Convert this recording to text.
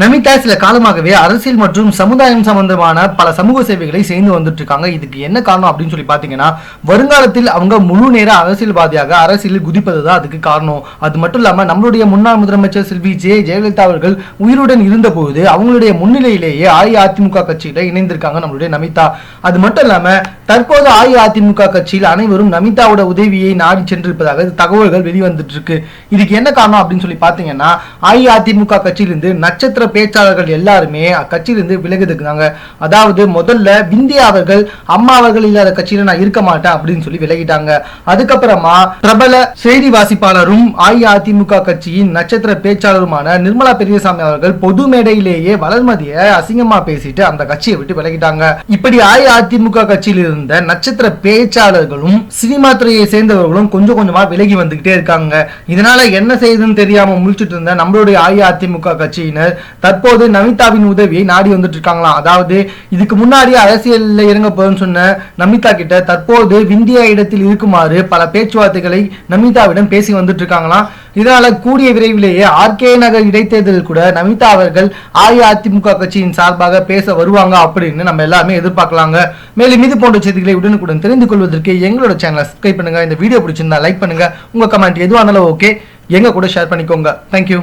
நமிதா சில காலமாகவே அரசியல் மற்றும் சமுதாயம் சம்பந்தமான பல சமூக சேவைகளை செய்து வந்துட்டு இருக்காங்க இதுக்கு என்ன காரணம் அப்படின்னு சொல்லி பாத்தீங்கன்னா வருங்காலத்தில் அவங்க முழு நேர அரசியல்வாதியாக அரசியலில் குதிப்பது தான் அதுக்கு காரணம். அது மட்டும் இல்லாம நம்மளுடைய முன்னாள் முதலமைச்சர் செல்வி ஜே ஜெயலலிதா அவர்கள் உயிருடன் இருந்தபோது அவங்களுடைய முன்னிலையிலேயே அஇஅதிமுக கட்சியில இணைந்திருக்காங்க நம்மளுடைய நமிதா. அது மட்டும் இல்லாம தற்போது அஇஅதிமுக கட்சியில் அனைவரும் நமிதாவோட உதவியை நாடி சென்றிருப்பதாக தகவல்கள் வெளிவந்துட்டு இருக்கு இதுக்கு என்ன காரணம் அப்படின்னு சொல்லி பாத்தீங்கன்னா அஇஅதிமுக கட்சியிலிருந்து நட்சத்திர பேச்சாளர்கள் எல்லாருமே அக்கட்சியிலிருந்து விலகுதுக்குறாங்க அதாவது முதல்ல விந்தியா அவர்கள் அம்மா அவர்கள் இல்லாத கட்சியில நான் இருக்க மாட்டேன் அப்படின்னு சொல்லி விலகிட்டாங்க. அதுக்கப்புறமா பிரபல செய்தி வாசிப்பாளரும் அஇஅதிமுக கட்சியின் நட்சத்திர பேச்சாளருமான நிர்மலா பெரியசாமி அவர்கள் பொது மேடையிலேயே வளர்மதியை அசிங்கமா பேசிட்டு அந்த கட்சியை விட்டு விலகிட்டாங்க. இப்படி அஇஅதிமுக கட்சியில் இருந்த நட்சத்திர பேச்சாளர்களும் சினிமா துறையை சேர்ந்தவர்களும் கொஞ்சம் கொஞ்சமா விலகி வந்துகிட்டே இருக்காங்க. இதனால என்ன செய்யுதுன்னு தெரியாம முழிச்சிட்டு இருந்த நம்மளுடைய அஇஅதிமுக கட்சியினர் தற்போது நமிதாவின் உதவியை நாடி வந்துட்டு இருக்காங்களாம் அதாவது இதுக்கு முன்னாடி அரசியலில் இறங்க போதுன்னு சொன்ன நமிதா கிட்ட தற்போது விந்தியா இடத்தில் இருக்குமாறு பல பேச்சுவார்த்தைகளை நமிதாவிடம் பேசி வந்துட்டு இருக்காங்களாம் இதனால கூடிய விரைவிலேயே ஆர்கே நகர் இடைத்தேர்தலில் கூட நமிதா அவர்கள் அஇஅதிமுக கட்சியின் சார்பாக பேச வருவாங்க அப்படின்னு நம்ம எல்லாமே எதிர்பார்க்கலாங்க. மேலும் இது போன்ற செய்திகளை உடனுக்குடன் தெரிந்து கொள்வதற்கு எங்களோட சேனலை சப்ஸ்கிரைப் பண்ணுங்க. இந்த வீடியோ பிடிச்சிருந்தா லைக் பண்ணுங்க. உங்க கமெண்ட் எதுவானாலும் ஓகே எங்க கூட ஷேர் பண்ணிக்கோங்க. தேங்க்யூ